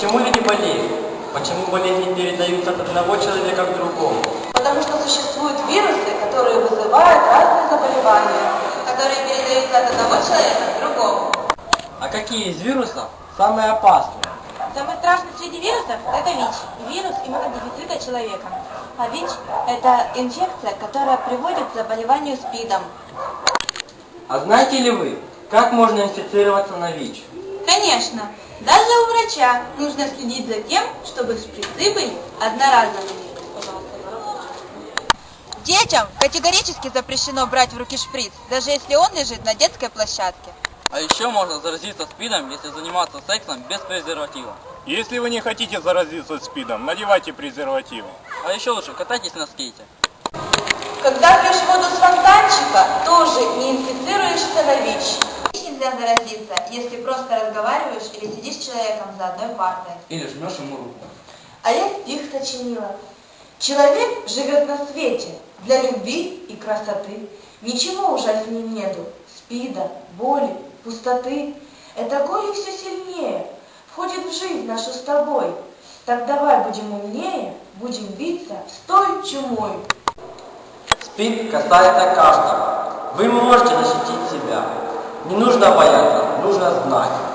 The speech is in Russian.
Почему люди болеют? Почему болезни передаются от одного человека к другому? Потому что существуют вирусы, которые вызывают разные заболевания, которые передаются от одного человека к другому. А какие из вирусов самые опасные? Самый страшный среди вирусов – это ВИЧ, вирус иммунодефицита человека. А ВИЧ – это инфекция, которая приводит к заболеванию СПИДом. А знаете ли вы, как можно инфицироваться на ВИЧ? Конечно, даже у врача нужно следить за тем, чтобы шприцы были одноразовыми. Детям категорически запрещено брать в руки шприц, даже если он лежит на детской площадке. А еще можно заразиться СПИДом, если заниматься сексом без презерватива. Если вы не хотите заразиться СПИДом, надевайте презервативы. А еще лучше катайтесь на скейте. Когда пьешь воду с фонтанчика, Нельзя заразиться, если просто разговариваешь или сидишь с человеком за одной партой. Или жмешь ему руку. А я стих сочинила. Человек живет на свете для любви и красоты. Ничего ужаснее нету. Спида, боли, пустоты. Это горе все сильнее. Входит в жизнь нашу с тобой. Так давай будем умнее, будем биться с той чумой. СПИД касается каждого. Вы можете себя. Не нужно бояться, нужно знать.